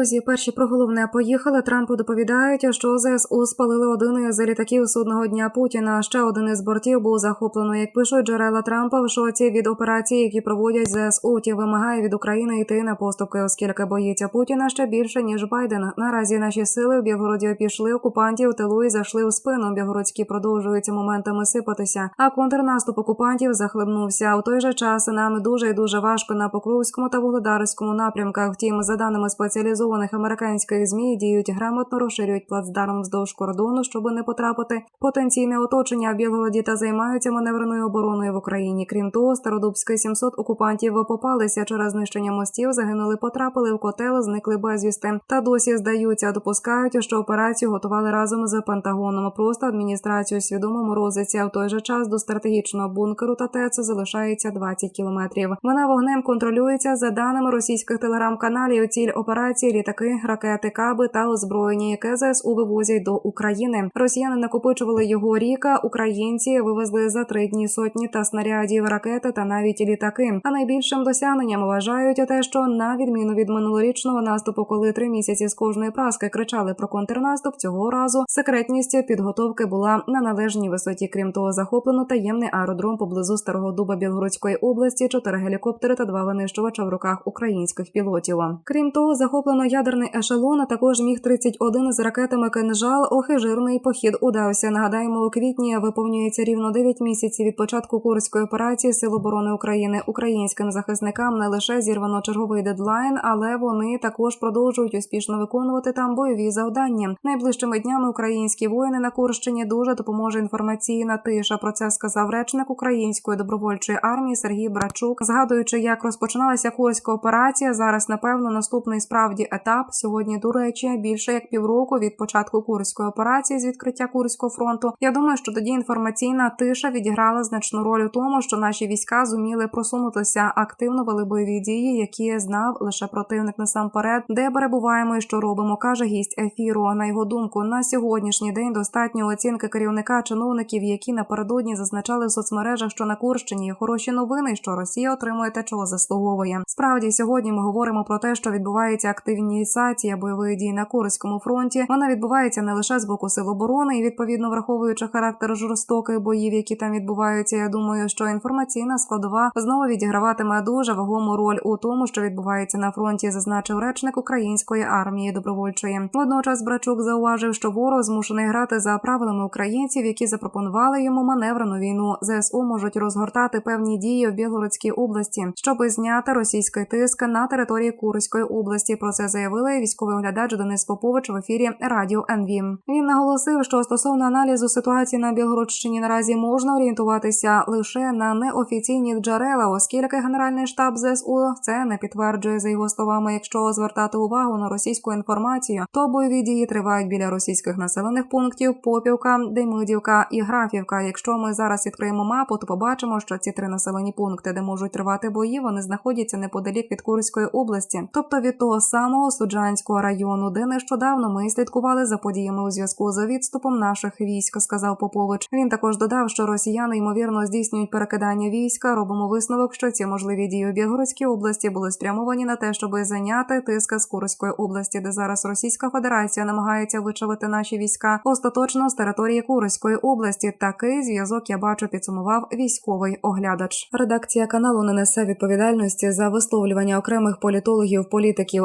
Друзі, перші про головне поїхали. Трампу доповідають, що ЗСУ спалили один із літаків судного дня Путіна. Ще один із бортів був захоплено. Як пишуть джерела Трампа, в шоці від операцій, які проводять ЗСУ, ті вимагає від України йти на поступки, оскільки боїться Путіна ще більше ніж Байден. Наразі наші сили в Білгороді пішли окупантів тилу і зайшли у спину. Білгородські продовжуються моментами сипатися. А контрнаступ окупантів захлебнувся. У той же час нам дуже і дуже важко на Покровському та Вугледарському напрямках. Втім, за даними спеціалізованих американських змі, діють грамотно розширюють плацдарм вздовж кордону, щоб не потрапити потенційне оточення Білгороді та займаються маневреною обороною в Україні. Крім того, Стародубське 700 окупантів попалися через знищення мостів, загинули, потрапили в котел, зникли безвісти та досі здаються. Допускають, що операцію готували разом з Пентагоном. Просто адміністрацію свідомо морозиться. В той же час до стратегічного бункеру та ТЕЦ залишається 20 кілометрів. Вона вогнем контролюється за даними російських телеграм-каналів. Ціль операції літаки, ракети, каби та озброєння, яке ЗСУ вивозять до України. Росіяни накопичували його ріка. Українці вивезли за три дні сотні та снарядів, ракети та навіть літаки. А найбільшим досягненням вважають те, що на відміну від минулорічного наступу, коли три місяці з кожної праски кричали про контрнаступ, цього разу секретність підготовки була на належній висоті. Крім того, захоплено таємний аеродром поблизу старого дуба Білгородської області, чотири гелікоптери та два винищувача в руках українських пілотів. Крім того, захоплено ядерний ешелон, а також міг 31 з ракетами кинжал. Ох і жирний похід удався. Нагадаємо, у квітні виповнюється рівно 9 місяців від початку курської операції Сил оборони України. Українським захисникам не лише зірвано черговий дедлайн, але вони також продовжують успішно виконувати там бойові завдання. Найближчими днями українські воїни на Курщині дуже допоможе інформаційна тиша. Про це сказав речник української добровольчої армії Сергій Брачук, згадуючи, як розпочиналася курська операція. Зараз напевно наступний справді етап. Сьогодні, до речі, більше як півроку від початку курської операції з відкриття Курського фронту. Я думаю, що тоді інформаційна тиша відіграла значну роль у тому, що наші війська зуміли просунутися, активно вели бойові дії, які знав лише противник насамперед, де перебуваємо і що робимо, каже гість ефіру. На його думку, на сьогоднішній день достатньо оцінки керівника чиновників, які напередодні зазначали в соцмережах, що на Курщині є хороші новини, що Росія отримує те, чого заслуговує. Справді, сьогодні ми говоримо про те, що відбувається активізація бойових дій на Курському фронті. Вона відбувається не лише з боку сил оборони, і відповідно враховуючи характер жорстоких боїв, які там відбуваються. Я думаю, що інформаційна складова знову відіграватиме дуже вагому роль у тому, що відбувається на фронті, зазначив речник української армії добровольчої. Водночас Брачук зауважив, що ворог змушений грати за правилами українців, які запропонували йому маневрену війну. ЗСУ можуть розгортати певні дії в Білгородській області, щоб зняти російський тиск на території Курської області. Про це заявили військовий оглядач Денис Попович в ефірі Радіо НВ. Він наголосив, що стосовно аналізу ситуації на Білгородщині наразі можна орієнтуватися лише на неофіційні джерела, оскільки Генеральний штаб ЗСУ це не підтверджує за його словами. Якщо звертати увагу на російську інформацію, то бойові дії тривають біля російських населених пунктів Попівка, Демидівка і Графівка. Якщо ми зараз відкриємо мапу, то побачимо, що ці три населені пункти, де можуть тривати бої, вони знаходяться неподалік від Курської області, тобто від того самого Суджанського району, де нещодавно ми слідкували за подіями у зв'язку з відступом наших військ, сказав Попович. Він також додав, що росіяни ймовірно здійснюють перекидання війська. Робимо висновок, що ці можливі дії у Білгородській області були спрямовані на те, щоб зайняти тиска з Курської області, де зараз Російська Федерація намагається вичавити наші війська остаточно з території Курської області. Такий зв'язок я бачу, підсумував військовий оглядач. Редакція каналу не несе відповідальності за висловлювання окремих політологів, політиків,